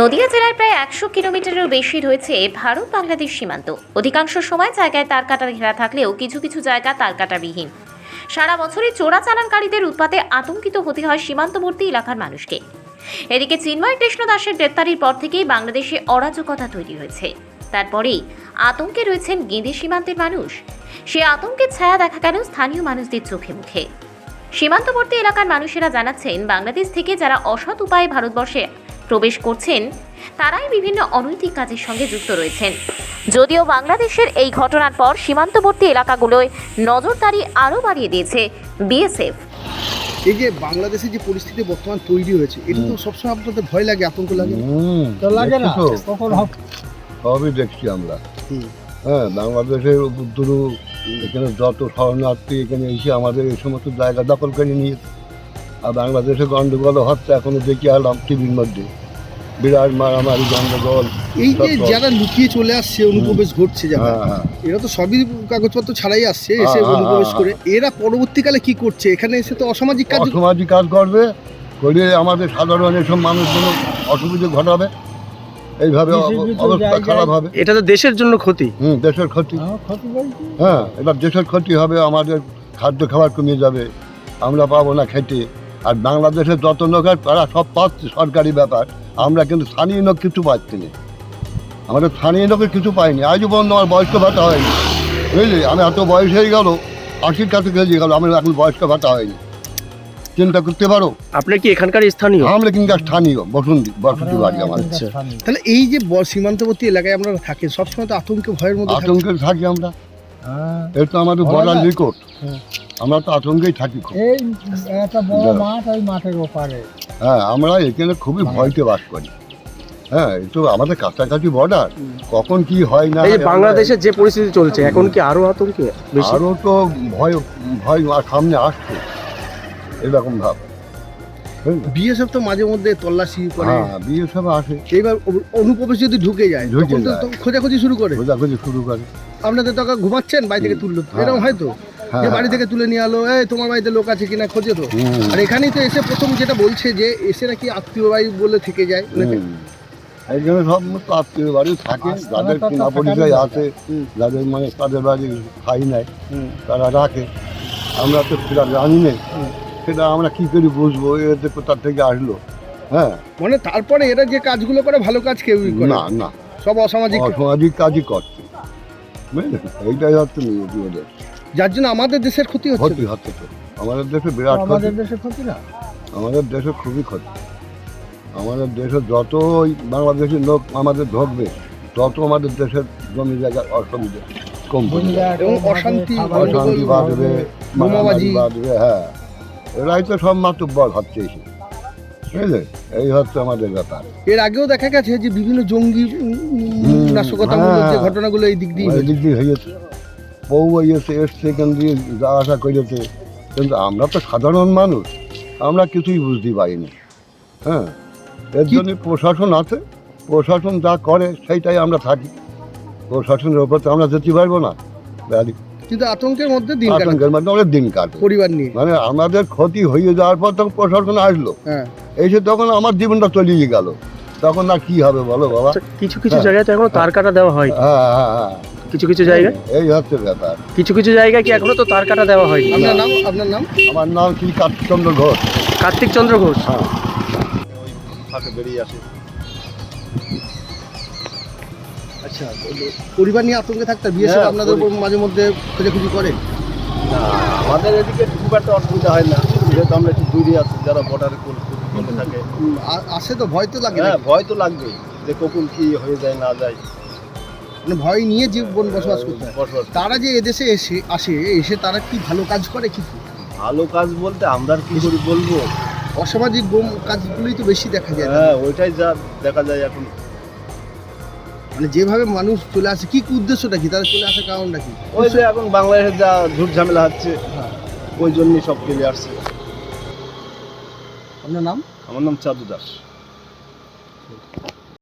নদিয়া জেলার প্রায় একশো কিলোমিটারেরও বেশি রয়েছে ভারত বাংলাদেশ সীমান্ত। অধিকাংশ সময় জায়গায় তার কাটা ঘেরা থাকলেও কিছু কিছু জায়গা তার কাটাবিহীন। সারা বছরই চোরাচালানকারীদের উৎপাতে আতঙ্কিত হতে হয় সীমান্তবর্তী এলাকার মানুষকে। এদিকে চিন্ময় কৃষ্ণ দাসের গ্রেপ্তারির পর থেকেই বাংলাদেশে অরাজকতা তৈরি হয়েছে। তারপরেই আতঙ্কে রয়েছেন গেঁদে সীমান্তের মানুষ। সে আতঙ্কের ছায়া দেখা গেল স্থানীয় মানুষদের চোখে মুখে। সীমান্তবর্তী এলাকার মানুষেরা জানাচ্ছেন বাংলাদেশ থেকে যারা অসৎ উপায়ে ভারতবর্ষে প্রবেশ করছেন তারাই বিভিন্ন অনৈতিক কাজের সঙ্গে যুক্ত রয়েছেন। যদিও বাংলাদেশের এই ঘটনার পর সীমান্তবর্তী এলাকাগুলোয় নজরদারি আরও বাড়িয়ে দিয়েছে বিএসএফ। এই যে বাংলাদেশে যে পরিস্থিতি বর্তমান তৈরি হয়েছে এটা তো সবসময় আপনাদের ভয় লাগে আতঙ্ক লাগে? না? তো লাগে না কখন হবে? সবই দেখছি আমরা। হ্যাঁ বাংলাদেশের উপদ্রু এখানে যত শরণার্থী এখানে এসে আমাদের এই সমস্ত জায়গা দখল করে নিয়েছে আর বাংলাদেশে গন্ডগোল হচ্ছে এখনও দেখি আলাম টিভির মধ্যে। বিরাট মারামারি গন্ডগোল এই যে যারা লুকিয়ে চলে আসছে অনুপ্রবেশ ঘটছে যারা হ্যাঁ হ্যাঁ। এরা তো সবই কাগজপত্র ছাড়াই আসছে এসে হ্যাঁ, অনুপ্রবেশ হ্যাঁ, করে। এরা পরবর্তীকালে কি করছে? এখানে এসে তো অসামাজিক কাজ অসামাজিক কাজ করবে করে আমাদের সাধারণ এসব মানুষগুলো অসুবিধে ঘটাবে। এইভাবে অবস্থা খারাপ হবে। এটা তো দেশের জন্য ক্ষতি। হুম দেশের ক্ষতি। বলছি হ্যাঁ এবার দেশের ক্ষতি হবে আমাদের খাদ্য খাবার কমে যাবে। আমরা পাবো না খেতে আর বাংলাদেশের যত লোক তারা সব পাচ্ছে সরকারি ব্যাপার। আমরা কিন্তু স্থানীয় লোক কিছু পাচ্ছি না। আমাদের স্থানীয় লোকের কিছু পাইনি। আজও পর্যন্ত আমার বয়স্ক ভাতা হয়নি। বুঝলি? আমি এত বয়স হয়ে গেল আশির কাছে গেছে গেল আমার এখন বয়স্ক ভাতা হয়নি। চিন্তা করতে পারো? আপনি কি এখানকার স্থানীয়? আমরা কিন্তু স্থানীয় বসন্তি বসতি বাড়ি আমাদের। আচ্ছা। তাহলে এই যে সীমান্তবর্তী এলাকায় আমরা থাকেন সবসময় তো আতঙ্কে ভয়ের মধ্যে আতঙ্কে থাকি আমরা। হ্যাঁ। এটা তো আমাদের বর্ডার যায়। নিকট আমরা তো আতঙ্কেই থাকি এই একটা বড় মাঠ ওই মাঠের ওপারে। হ্যাঁ আমরা এখানে খুবই ভয়তে বাস করি। হ্যাঁ এই তো আমাদের কাছাকাছি বর্ডার কখন কি হয় না এই যে বাংলাদেশের যে পরিস্থিতি চলছে এখন কি আরও আতঙ্কে? আরও তো ভয় ভয় সামনে আসছে। এরকম ভাব? বিএসএফ তো মাঝে মধ্যে তল্লাশি করে। হ্যাঁ বিয়ে সব আসে। এইবার অনুপ্রবেশ যদি ঢুকে যায় ঢুকে তখন তো যায়। খোঁজাখুঁজি শুরু করে। খোঁজাখুঁজি শুরু করে। আপনাদের তো ঘুমাচ্ছেন বাড়ি থেকে তুললো। হ্যাঁ। এরকম হয় তো? হ্যাঁ যে বাড়ি থেকে তুলে নিয়ে আলো এই তোমার বাড়িতে লোক আছে কিনা খোঁজে তো। আর এখানেই তো এসে প্রথম যেটা বলছে যে এসে নাকি আত্মীয় বাড়ি বলে থেকে যায়। এইখানে সব আত্মীয় বাড়ি থাকে। যাদের কিনা পরিচয় আছে যাদের মানে তাদের বাড়ি খাই নাই তারা রাখে। আমরা তো সেটা জানি না। সেটা আমরা কি করে বুঝব? এদের কোথা থেকে আসলো। হ্যাঁ। মানে তারপরে এরা যে কাজগুলো করে ভালো কাজ কেউই করে না না। সব অসামাজিক অসামাজিক কাজই করছে। বুঝলেন এইটাই হচ্ছে ওদের যার জন্য আমাদের দেশের ক্ষতি হচ্ছে। ক্ষতি হচ্ছে তো। আমাদের দেশে বিরাট ক্ষতি। আমাদের দেশে ক্ষতি না? আমাদের দেশে খুবই ক্ষতি। আমাদের দেশে যতই বাংলাদেশের লোক আমাদের ঢুকবে তত আমাদের দেশের জমি জায়গার অসুবিধা কম এবং অশান্তি, অশান্তি বাঁধবে। বাঁধবে হ্যাঁ। এরাই তো সব মাতুব্বর হচ্ছে এসে বুঝলে? এই হচ্ছে আমাদের ব্যাপার। এর আগেও দেখা গেছে যে বিভিন্ন জঙ্গি যে হ্যাঁ। ঘটনাগুলো এই দিক দিয়ে এই দিক দিয়ে হয়েছে। বউ এসে এসছে এখান দিয়ে যাওয়া আসা করেছে। কিন্তু আমরা তো সাধারণ মানুষ আমরা কিছুই বুঝতে পারিনি। হ্যাঁ? এর জন্য প্রশাসন আছে। প্রশাসন যা করে সেইটাই আমরা থাকি। প্রশাসনের ওপর তো আমরা যেতে পারব না। কিন্তু আতঙ্কের মধ্যে দিন আতঙ্কের মাধ্যমে অনেক দিন কাটে। পরিবার নিয়ে। মানে আমাদের ক্ষতি হয়ে যাওয়ার পর তখন প্রশাসন আসলো। হ্যাঁ। এসে তখন আমার জীবনটা চলিয়ে গেল। তখন আর কি হবে বলো বাবা? আচ্ছা, কিছু কিছু হ্যাঁ। জায়গায় তো এখনও তার কাটা দেওয়া হয় হ্যাঁ হ্যাঁ হ্যাঁ। কিছু কিছু জায়গায়? এই হচ্ছে ব্যাপার। কিছু কিছু জায়গায় কি এখনও তো তার কাটা দেওয়া হয়নি? আপনার নাম? আপনার নাম? আমার নাম কি? কার্তিকচন্দ্র ঘোষ। কার্তিক চন্দ্র ঘোষ। হ্যাঁ। বেরিয়ে আসে। আচ্ছা পরিবার নিয়ে আতঙ্কে থাকতে বিয়ে হ্যাঁ, আপনাদের উপর মাঝে মধ্যে খোঁজাখুঁজি করে না আমাদের এদিকে খুব একটা অসুবিধা হয় না। যেহেতু আমরা একটু দূরে আছি যারা বর্ডারে কোলে থাকে। আসে তো ভয় তো লাগে হ্যাঁ ভয় তো লাগবেই যে কখন কি হয়ে যায় না যায়। মানে ভয় নিয়ে জীবন বসবাস করতে হয়। বসবাস তারা যে এদেশে এসে আসে এসে তারা কি ভালো কাজ করে কি? ভালো কাজ বলতে আমরা কি করি বলব? অসামাজিক কাজগুলোই তো বেশি দেখা যায় হ্যাঁ ওইটাই যা দেখা যায় এখন। মানে যেভাবে মানুষ চলে আসে কি উদ্দেশ্যটা কি? তারা চলে আসার কারণটা কি? ওই যে এখন বাংলাদেশের যা ঝুট ঝামেলা হচ্ছে হ্যাঁ। ওই জন্যই সব চলে আসছে। আপনার নাম? আমার নাম চাঁদু দাস।